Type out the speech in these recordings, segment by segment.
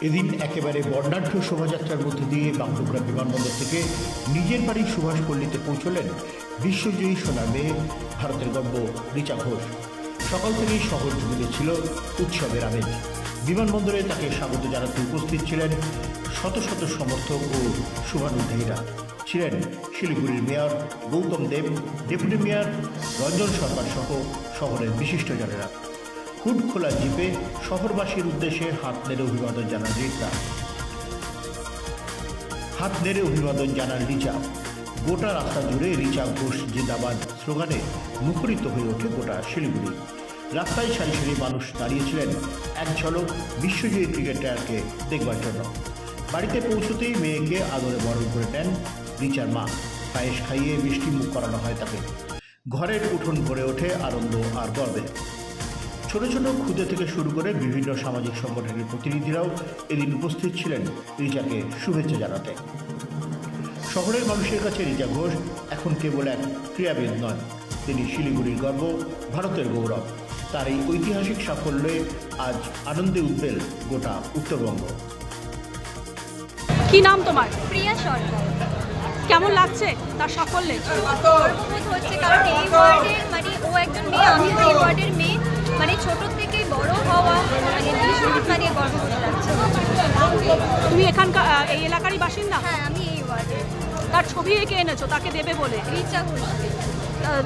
এদিন একেবারে বর্ণাঢ্য শোভাযাত্রার মধ্যে দিয়ে বাংডোগরা বিমানবন্দর থেকে নিজের বাড়ি সুভাষপল্লীতে পৌঁছলেন বিশ্বজয়ী সোনা মেয়ে ভারতের গর্ব রিচা ঘোষ। সকাল থেকেই শহর জুড়ে ছিল উৎসবের আমেজ। বিমানবন্দরে তাকে স্বাগত জানাতে উপস্থিত ছিলেন শত শত সমর্থক ও শুভানুধ্যায়ীরা। ছিলেন শিলিগুড়ির mayor Gautam Deb, deputy mayor Ranjan Sarkar সহ শহরের বিশিষ্টজনেরা হুড খোলা জিপে শহরবাসীর উদ্দেশ্যে হাত নেড়ে অভিবাদন জানান রিতা হাত নেড়ে অভিবাদন জানান রিচা গোটা রাস্তা জুড়ে রিচা ঘোষ জিন্দাবাদ স্লোগানে মুখরিত হয়ে ওঠে গোটা শিলিগুড়ি। রাস্তায় সারি সারি মানুষ দাঁড়িয়েছিলেন। এক ঝলক বিশ্বজয়ী ক্রিকেটারকে দেখবার জন্য। বাড়িতে পৌঁছতেই মেয়েকে আদরে বরণ করে নেন রিচার মা। পায়েস খাইয়ে মিষ্টি মুখ করানো হয় তাকে। ঘরের উঠোন ভরে ওঠে আনন্দ আর গর্বে। ছোট ছোট খুদে থেকে শুরু করে বিভিন্ন সামাজিক সংগঠনের প্রতিনিধিরাও এদিন উপস্থিত ছিলেন রিচাকে শুভেচ্ছা জানাতে। শহরের মানুষের কাছে রিচা ঘোষ এখন কেবল এক ক্রীড়াবিদ নন তিনি শিলিগুড়ির গর্ব ভারতের গৌরব। তার এই ঐতিহাসিক সাফল্যে আজ আনন্দে উদ্বেল গোটা উত্তরবঙ্গ। কি নাম তোমার? প্রিয়া সরকার কেমন লাগছে তার সাফল্যে? হচ্ছে কারণ এই ওয়ার্ডের মানে ও একজন মেয়ে আমিও এই ওয়ার্ডের মেয়ে। মানে ছোট থেকে বড় হওয়া মানে ভীষণ মানে গর্ব লাগছে। তুমি এখানকার এই এলাকারই বাসিন্দা? হ্যাঁ আমি এই ওয়ার্ডের তার ছবি এঁকে এনেছো তাকে দেবে বলে? রিচা ঘোষকে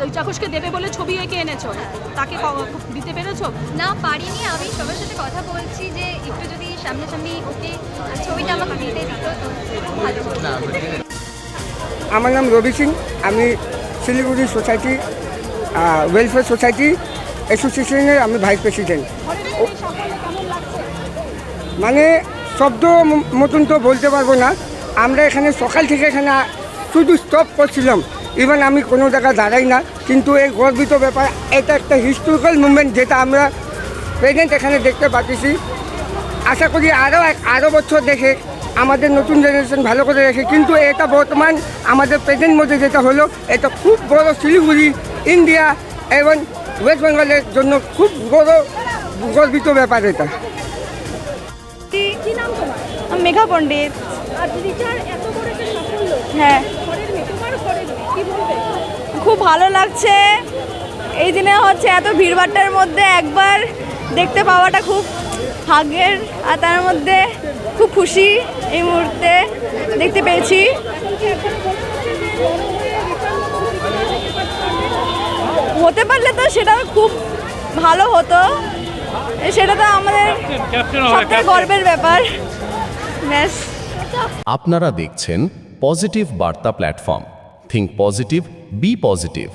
রিচা ঘোষকে দেবে বলে ছবি এঁকে এনেছো? তাকে দিতে পেরেছ? না পারিনি। আমি সবার সাথে কথা বলছি যে একটু যদি সামনাসামনি ওকে ছবিটা আমাকে দিতে দিত খুব ভালো আমার নাম রবি সিং। আমি শিলিগুড়ি সোসাইটি ওয়েলফেয়ার সোসাইটি অ্যাসোসিয়েশনের আমি ভাইস প্রেসিডেন্ট। মানে শব্দ মতন তো বলতে পারব না। আমরা এখানে সকাল থেকে এখানে শুধু স্টপ করছিলাম। ইভেন আমি কোনো জায়গায় দাঁড়াই না। কিন্তু এই গর্বিত ব্যাপার এটা একটা হিস্টোরিক্যাল মুভমেন্ট যেটা আমরা প্রেজেন্ট এখানে দেখতে পাচ্ছি। আশা করি আরও এক আরও বছর দেখে আমাদের নতুন জেনারেশন ভালো করে রাখে কিন্তু এটা বর্তমান আমাদের প্রেজেন্ট মধ্যে যেটা হলো এটা খুব বড় শিলিগুড়ি ইন্ডিয়া এবং ওয়েস্ট বেঙ্গলের জন্য খুব বড় গর্বিত ব্যাপার এটা। কি নাম তোমার? আমি মেঘা পণ্ডিত। হ্যাঁ। খুব ভালো লাগছে। এই দিনে হচ্ছে এত ভিড়ভাট্টার মধ্যে একবার দেখতে পাওয়াটা খুব ভাগ্যের আর তার মধ্যে খুব খুশি এই মুহূর্তে দেখতে পেয়েছি হতে পারলে তো সেটা খুব ভালো হতো। সেটা তো আমাদের সবথেকে গর্বের ব্যাপার। ব্যাস। আপনারা দেখছেন পজিটিভ বার্তা platform. Think positive be positive